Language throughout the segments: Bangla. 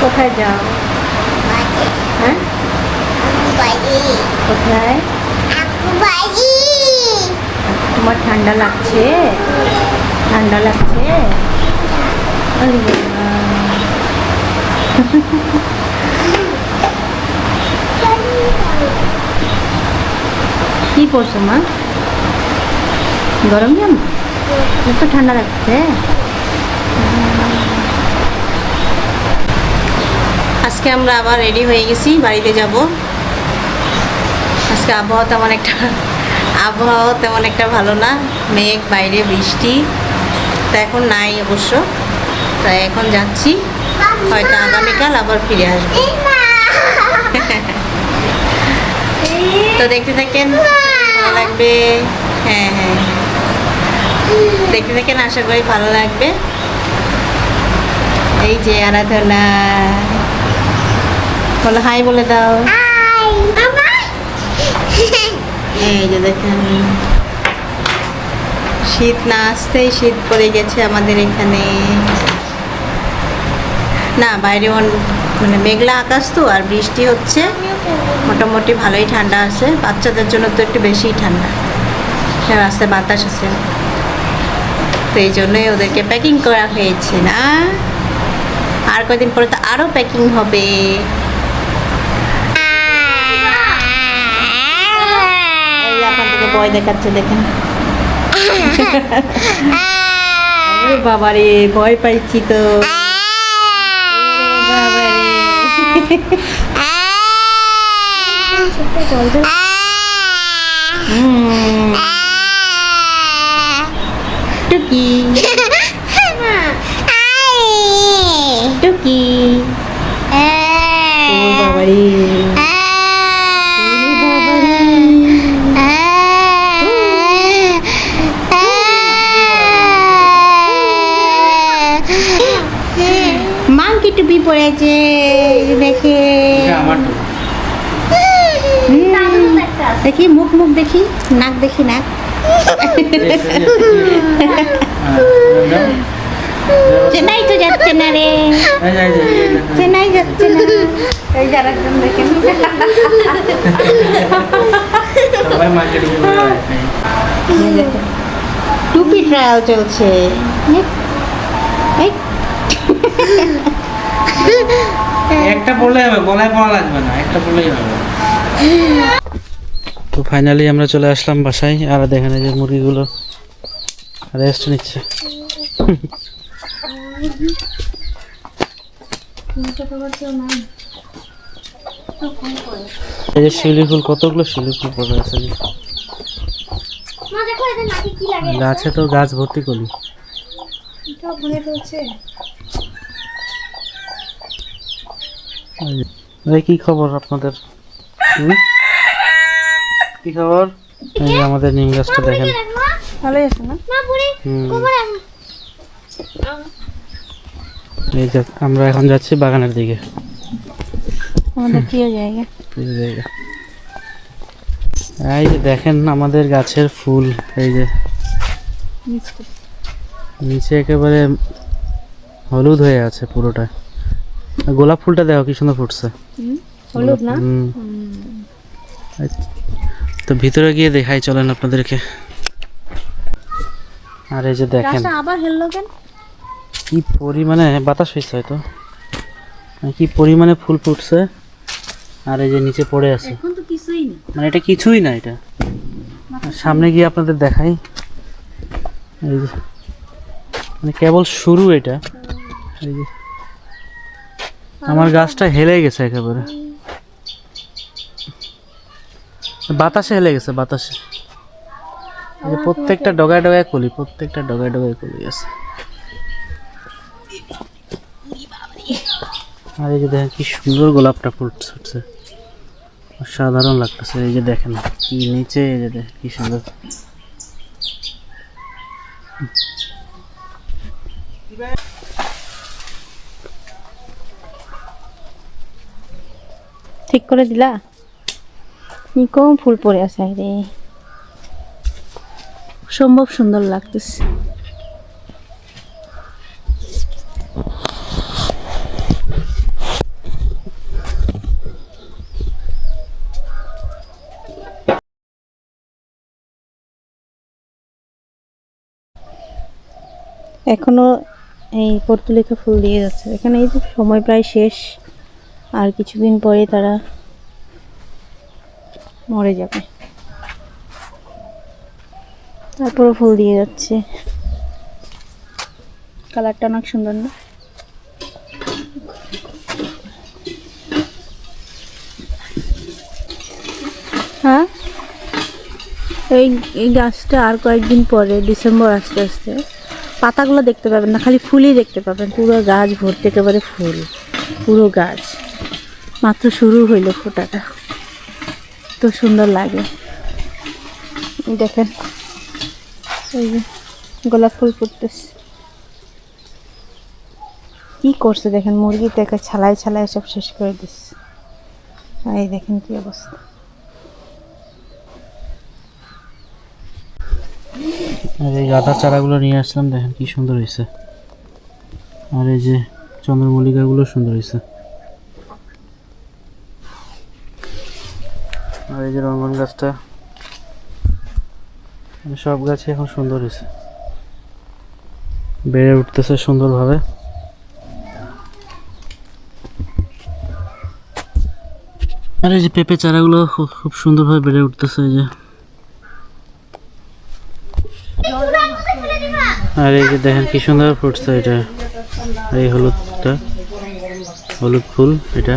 কোথায় যাও? হ্যাঁ? কোথায়? তোমার ঠান্ডা লাগছে? ঠান্ডা লাগছে? কি করছ মা? গরম জামা একটু ঠান্ডা লাগছে? আজকে আমরা আবার রেডি হয়ে গেছি, বাড়িতে যাব। আজকে আবহাওয়া তেমন একটা, আবহাওয়া তেমন একটা ভালো না। মেঘ, বাইরে বৃষ্টি। তা এখন নাই অবশ্য। তা এখন যাচ্ছি। হয়তো আগামীকাল আবার ফিরে আসব। তো দেখতে থাকেন, ভালো লাগবে? হ্যাঁ হ্যাঁ হ্যাঁ। দেখতে থাকেন, আশা করি ভালো লাগবে। এই যে আরাধনা। বলো হাই বলে দাও। এই যে দেখেন। শীত না আসতেই শীত পড়ে গেছে আমাদের এখানে। না বাইরে মানে মেঘলা আকাশ তো আর বৃষ্টি হচ্ছে। মোটামুটি ভালোই ঠান্ডা আছে। বাচ্চাদের জন্য তো একটু বেশিই ঠান্ডা। হ্যাঁ রাস্তায় বাতাস আছে। তো এই জন্যই ওদেরকে প্যাকিং করা হয়েছে না। আর কয়দিন পরে তো আরও প্যাকিং হবে। এই ভয় দেখাচ্ছে দেখেন আরে বাবা রে ভয় পাইছি তো টুকি টুকি ও বাবা রে ওরে বাবা রে মাংকি টুপি পড়েছে দেখে। দেখি মুখ মুখ দেখি নাক দেখি নাক। চেন্নাই তো যাচ্ছে না রে। চেন্নাই যাচ্ছে না। এই যারা দেখেন এই দেখেন। টুপি ট্রায়াল চলছে। এই, একটা পড়লে হবে গলায় পড়া লাগবে না একটা পড়লেই হবে। তো ফাইনালি আমরা চলে আসলাম বাসায় আর দেখেন এই যে মুরগিগুলো রেস্ট নিচ্ছে। এই যে শিউলি ফুল কতগুলো শিউলি ফুল পড়ে আছে গাছে তো গাছ ভর্তি করি কি খবর আপনাদের? হুম? কি খবর? এই আমাদের নিম গাছটা দেখেন। ভালোই আছে না হুম। এই যে আমরা এখন যাচ্ছি বাগানের দিকে। আমাদের প্রিয় জায়গা। এই জায়গা। এই যে দেখেন আমাদের গাছের ফুল এই যে। নিচে একেবারে হলুদ হয়ে আছে পুরোটা। গোলাপ ফুলটা দেখো কি সুন্দর ফুটছে। হলুদ না? হুম। আচ্ছা। তো ভিতরে গিয়ে দেখাই চলেন আপনাদেরকে। আর এই যে দেখেন। আবার হেললো কেন? কি পরিমাণে বাতাস হয়েছে হয়তো। কি পরিমাণে ফুল ফুটছে আর এই যে নিচে পড়ে আছে। এখন তো কিছুই না মানে এটা কিছুই না এটা। সামনে গিয়ে আপনাদের দেখাই। এই যে মানে কেবল শুরু এটা। এই যে আমার গাছটা হেলে গেছে একেবারে। বাতাসে হেলে গেছে বাতাসে। প্রত্যেকটা ডগায় ডগায় কলি প্রত্যেকটা ডগায় ডগায় কলি আছে আর এই যে দেখেন কি সুন্দর গোলাপটা ফুল ফুটছে। অসাধারণ লাগতেছে এই যে দেখেন কি নিচে এই যে দেখেন কি সুন্দর। ঠিক করে দিলা? কি কম ফুল পরে আছে রে। সম্ভব সুন্দর লাগতেছে। এখনও এই পর্তুলিকা ফুল দিয়ে যাচ্ছে। এখানে এই যে সময় প্রায় শেষ। আর কিছুদিন পরে তারা মরে যাবে। তারপরে ফুল দিয়ে যাচ্ছে। কালারটা অনেক সুন্দর না? হ্যাঁ? এই এই গাছটা আর কয়েকদিন পরে ডিসেম্বর আস্তে আস্তে পাতাগুলো দেখতে পাবেন না, খালি ফুলই দেখতে পাবেন। পুরো গাছ ভর্তি, একেবারে ফুল, পুরো গাছ। মাত্র শুরু হইল ফোটাটা। তো সুন্দর লাগে। দেখেন, এই যে গোলাপ ফুল ফুটতেছে। কি করছে দেখেন মুরগি দেখে ছালাই ছালাই সব শেষ করে দিচ্ছে। এই দেখেন কি অবস্থা। আর এই গাঁদার চারাগুলো নিয়ে আসলাম, দেখেন কি সুন্দর হয়েছে আর এই যে চন্দ্রমল্লিকাগুলো সুন্দর হয়েছে আর এই যে রঙ্গন গাছটা। মানে সব গাছই এখন সুন্দর হয়েছে। বেড়ে উঠতেছে সুন্দরভাবে। আর এই যে পেঁপে চারাগুলো খুব সুন্দরভাবে বেড়ে উঠতেছে এই যে। আর এই যে দেখেন কি সুন্দর ফুটছে এটা। এই হলুদটা। হলুদ ফুল এটা।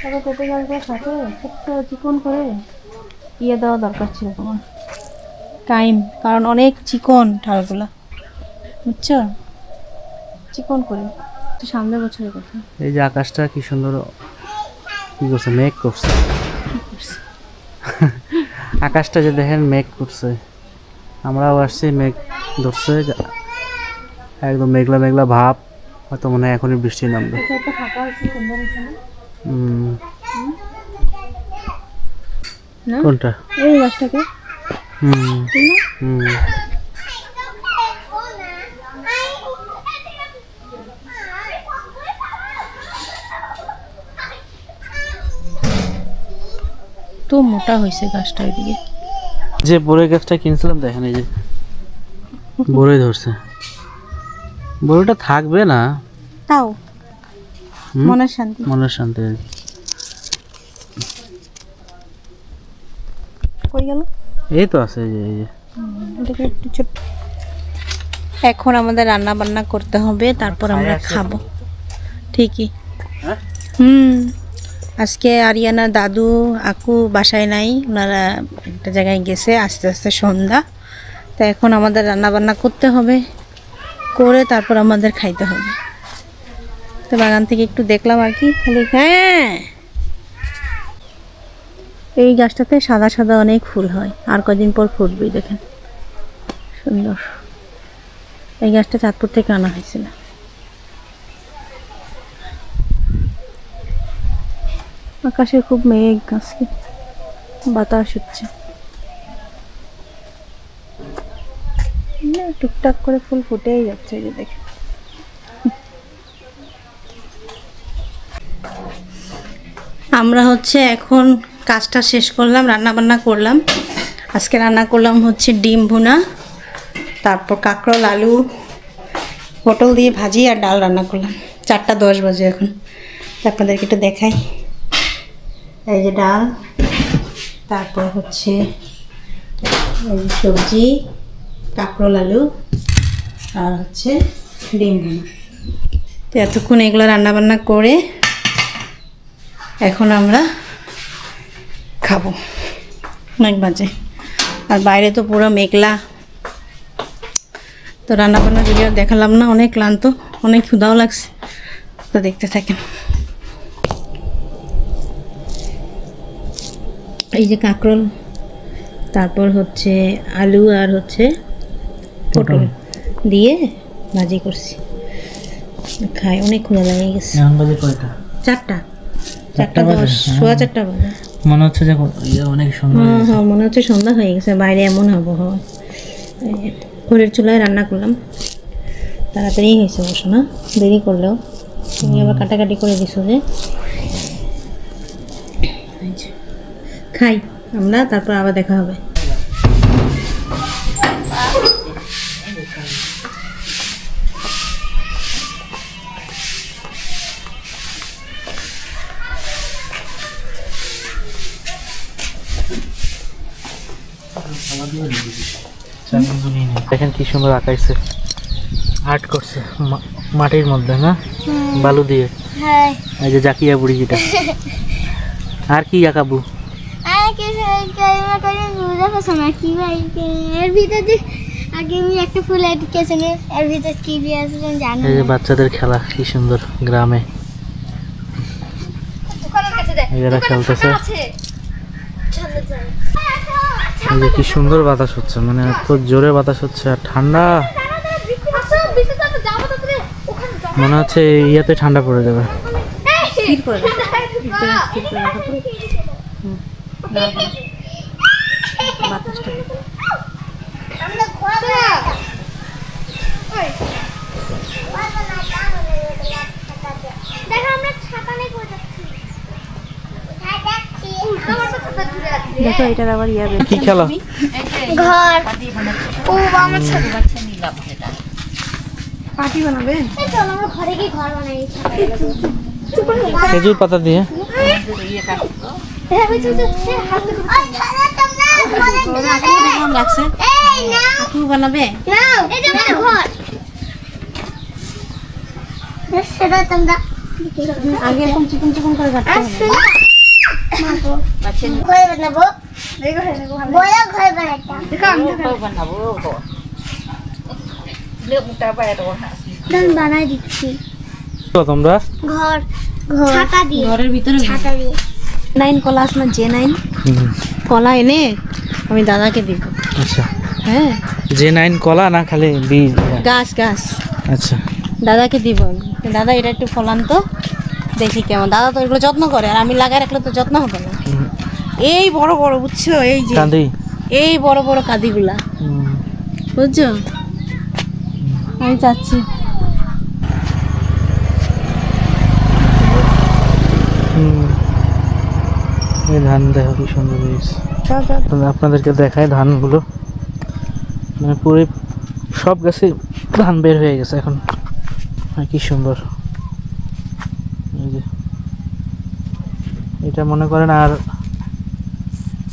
তবে পেঁপে গাছগুলো থাকে ছোট্ট চিকন করে ইয়ে দেওয়া দরকার ছিল তোমার। টাইম কারণ অনেক চিকন ঠালগুলো বুঝছ? চিকন করে তো সামনের বছরের কথা। এই যে আকাশটা কি সুন্দর কি করছে। মেঘ করছে। আকাশটা যে দেখেন মেঘ করছে। আমরাও আসছি মেঘ ধরছে একদম মেঘলা মেঘলা ভাব হয়তো মনে হয় এখনই বৃষ্টি নামবে। কোনটা? এই গাছটাকে। হুম হুম। তো মোটা হয়েছে গাছটা ওইদিকে। যে বড়ই গাছটা কিনছিলাম দেখেন এই যে বড়ই ধরছে। বড়ইটা থাকবে না। তাও? মনের শান্তি। মনের শান্তি কই গেল? এই তো আছে এই যে একটু ছোট এখন আমাদের রান্না বান্না করতে হবে তারপর আমরা খাব। ঠিকই। হ্যাঁ? হুম আজকে আরিয়ানা দাদু আকু বাসায় নাই ওনারা একটা জায়গায় গেছে আস্তে আস্তে সন্ধ্যা। তা এখন আমাদের রান্না বান্না করতে হবে। করে তারপর আমাদের খাইতে হবে। তো বাগান থেকে একটু দেখলাম আর কি হ্যাঁ। এই গাছটাতে সাদা সাদা অনেক ফুল হয়, আর কদিন পর ফুটবি দেখেন। সুন্দর। এই গাছটা চাঁদপুর থেকে আনা হয়েছিল। আকাশে খুব মেঘ আজকে, বাতাস হচ্ছে। না, টুকটাক করে ফুল ফুটেই যাচ্ছে যে দেখে আমরা হচ্ছে এখন কাজটা শেষ করলাম রান্না বান্না করলাম। আজকে রান্না করলাম হচ্ছে ডিম ভুনা তারপর কাঁকরোল আলু পটল দিয়ে ভাজি আর ডাল রান্না করলাম। চারটা দশ বাজে এখন। আপনাদেরকে একটু দেখাই। এই যে ডাল তারপর হচ্ছে সবজি। কাঁকরোল আলু আর হচ্ছে ডিম তো এতক্ষণ এগুলো রান্নাবান্না করে এখন আমরা খাব। অনেক বাজে। আর বাইরে তো পুরো মেঘলা। তো রান্নাবান্না যদি আর দেখালাম না, অনেক ক্লান্ত, অনেক ক্ষুদাও লাগছে। তো দেখতে থাকেন। এই যে কাঁকরোল, তারপর হচ্ছে আলু আর হচ্ছে পটল দিয়ে ভাজি করছি। খাই অনেক ক্ষুধা লেগে গেছে। এখন বাজে কয়টা? চারটা। চারটা? দশ সোয়া চারটা বাজে। মনে হচ্ছে যে ইয়ে অনেক সুন্দর হ্যাঁ হ্যাঁ মনে হচ্ছে সন্ধ্যা হয়ে গেছে বাইরে এমন আবহাওয়া। ঘরের চুলায় রান্না করলাম। তাড়াতাড়ি হয়েছে অবশ্য না দেরি করলেও। তুমি আবার কাটাকাটি করে দিছো যে। যে, খাই আমরা তারপর আবার দেখা হবে। দেখেন কি সুন্দর আঁকাইছে। আর্ট করছে মা- মাটির মধ্যে না? বালু দিয়ে। হ্যাঁ। এই যে জাকিয়া বুড়ি যেটা। আর কি আঁকাবু? বাচ্চাদের খেলা কি সুন্দর গ্রামে। এরা খেলতেছে। কি সুন্দর বাতাস হচ্ছে মানে এত জোরে বাতাস হচ্ছে আর ঠান্ডা মনে হচ্ছে এই ইয়াতে ঠান্ডা পড়ে যাবে করে রাখো। ভিতরে স্থির করে রাখো তো। হুম, না, না। বাতাসটা দেখো আমরা ছাতা নিয়ে কোথায় যাচ্ছি কোথায় যাচ্ছি দেখো এটার আবার ইয়া বের কি খেলা? ঘর। ও আমার ছোট পার্টি বানাবে? এই চল আমরা ঘরে গিয়ে ঘর বানাই। খেজুর পাতা দিয়ে। বানাবে আগে এরকম চিকন চিকন করে কাটতে হবে। ঘরে বানাবো বড় ঘর বানাতাম আমি বানাই দিচ্ছি তোমরা? ঘর ছাতা দিয়ে ঘরের ভিতরে ছাতা দিয়ে। নাইন কলা না যে নাইন? কলা এনে আমি দাদাকে দিব। আচ্ছা। হ্যাঁ? যে নাইন কলা না খালি বীজ? গাছ গাছ। আচ্ছা। দাদাকে দিব দাদা এটা একটু ফলান তো। দেখি কেমন। দাদা তো এগুলো যত্ন করে আর আমি লাগাই রাখলে তো যত্ন হবে না। এই বড় বড় বুঝছ? এই যে কান্দি। এই বড় বড় কাদিগুলা। বুঝছ? আমি চাচ্ছি। হুম। এই ধান দেখো কি সুন্দর হয়েছে। আপনাদেরকে দেখায় ধানগুলো। মানে পুরো সব গাছে ধান বের হয়ে গেছে এখন। কি সুন্দর এই যে এটা মনে করেন আর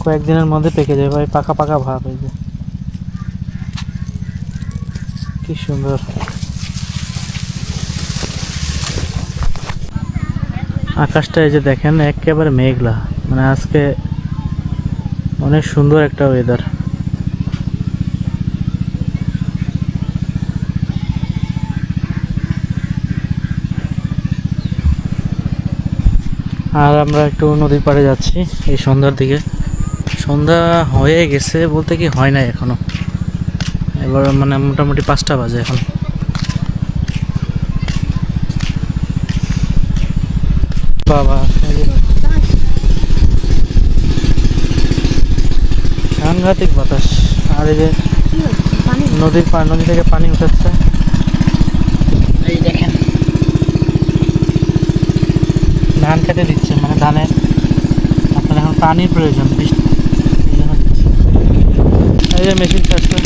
কয়েকদিনের মধ্যে পেকে যাবে ভাই, পাকা পাকা ভাব এই যে। কি সুন্দর। আকাশটা এই যে দেখেন, একেবারে মেঘলা। মানে আজকে অনেক সুন্দর একটা ওয়েদার আর আমরা একটু নদীর পাড়ে যাচ্ছি, এই সন্ধ্যার দিকে। সন্ধ্যা হয়ে গেছে বলতে কি হয় নাই এখনও। এবার মানে মোটামুটি পাঁচটা বাজে এখন। বাবা সাংঘাতিক বাতাস। আর এই যে নদীর পা নদী থেকে পানি উঠাচ্ছে এই দেখেন ধান কেটে দিচ্ছে মানে ধানে আপনার এখন পানির প্রয়োজন, বৃষ্টি এই এই যে মেশিন চাষটা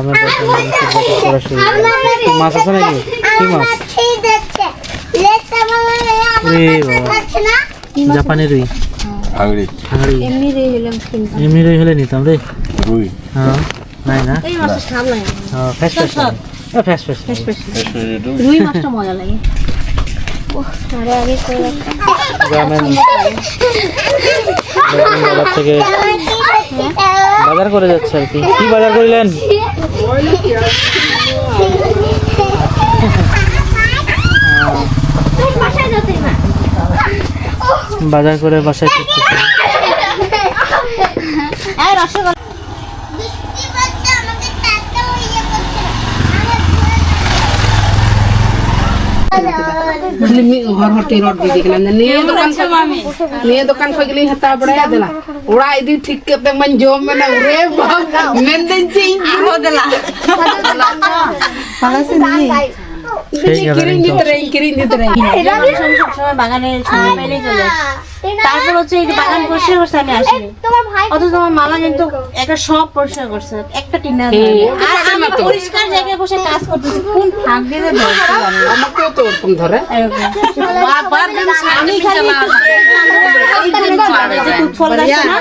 আমরা দেখেন মানুষের বাসা করা শুরু করে। মাছ আছে নাকি? কি মাছ? জাপানি রুই। হাঙড়ি এমনি রে হলাম কিন্তু এমনি রুই হলে নিতাম রে। রুই। হ্যাঁ নাই না? এই মাছটা স্বাদ লাগে। হ্যাঁ ফ্রেশ ফ্রেশ ফ্রেশ ফ্রেশ রুই মাছটা মজা লাগে। বাজার থেকে বাজার করে যাচ্ছে আর কি। কি বাজার করিলেন? বাজার করে বাসায় ফিরতেছে হর হরটি রড দিয়ে দেখলাম নিয়ে দোকান নিয়ে দোকান খোঁজ গেলি হাতা বড়াই দিলা। ওড়া ইদি ঠিক করতে মন জম মানে ওরে বাপ মেন দিন দিলা। তারপর হচ্ছে এই যে বাগান পরিষ্কার করছে আমি আসিনি। তোমার ভাই অথচ তোমার মামা কিন্তু একটা সব পরিষ্কার করছে একটা টিনা আর আমি পরিষ্কার জায়গায় বসে কাজ করতেছি কোন ফাঁক দিয়ে। আমাকেও তো ওরকম ধরে। আমি খালি। এই যে টুথফল গাছটা না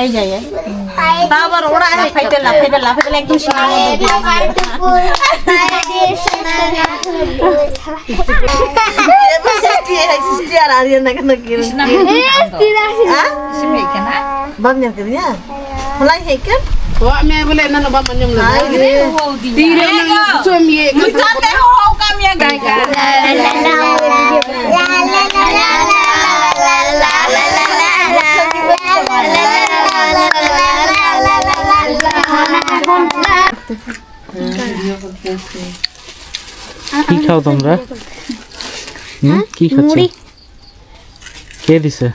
এই জায়গায় তারপর ওরা ফাইতে লাফ ফাইতে লাফ ফাইতে একদম সীমার মধ্যে দিয়ে ও আমি বলে না না বাবা মঞ্জম আমি কি খাও তোমরা? হুম কি খাচ্ছ? কে দিছে?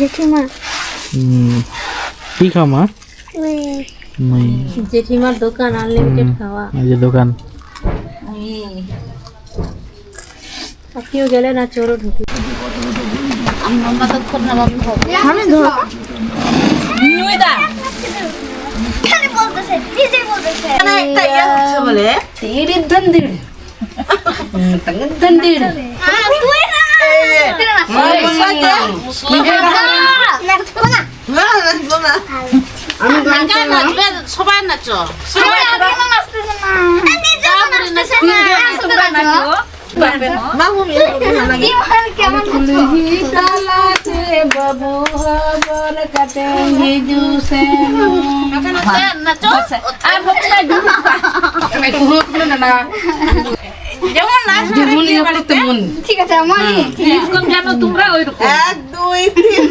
জেঠিমা। কি খাও মা? জেঠিমার দোকান আনলিমিটেড খাওয়া। এই যে দোকান। আর কেউ গেলে না চোরও ঢুকে। খালি বলতেছে se dice cuando se Ana está ya sobre Tiri tandir Tangan tandir Ah, buena Mari saja Nakona Nakona 안 가나 집에 소반 났죠. 소반 안 났잖아. 아니 저거 났잖아. 소반 났죠. ঠিক আছে তোমরা ওই দুই তিন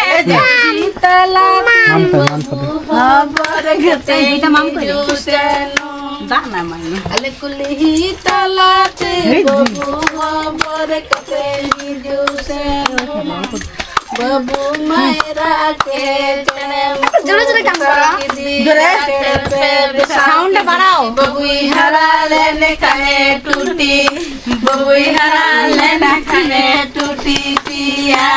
আচ্ছা। বাবু মায়েরা কে জোরে জোরে গান করো জোরে সাউন্ড বাড়াও। বাবুই হারালে নেখানে টুটি বাবুই হারালে নেখানে টুটি পিয়া।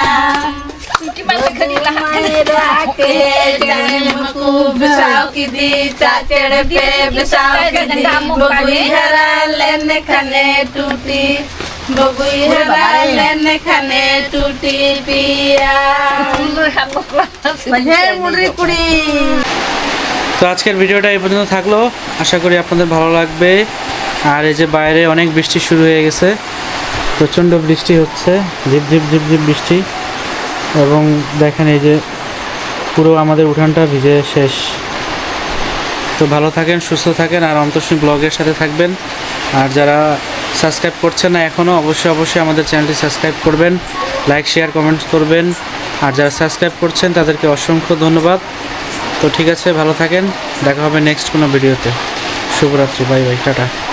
তো আজকের ভিডিওটা এই পর্যন্ত থাকল। আশা করি আপনাদের ভালো লাগবে। আর এই যে বাইরে অনেক বৃষ্টি শুরু হয়ে গেছে। প্রচণ্ড বৃষ্টি হচ্ছে। ঝিপ ঝিপ ঝিপ ঝিপ বৃষ্টি। এবং দেখেন এই যে পুরো আমাদের উঠানটা ভিজে শেষ। তো ভালো থাকেন, সুস্থ থাকেন আর অন্তর্শ্রী ব্লগের সাথে থাকবেন। আর যারা সাবস্ক্রাইব করছেন না এখনও অবশ্যই অবশ্যই আমাদের চ্যানেলটি সাবস্ক্রাইব করবেন, লাইক, শেয়ার, কমেন্ট করবেন। আর যারা সাবস্ক্রাইব করছেন, তাদেরকে অসংখ্য ধন্যবাদ। তো ঠিক আছে, ভালো থাকেন, দেখা হবে নেক্সট কোনো ভিডিওতে। শুভরাত্রি, বাই বাই, টাটা।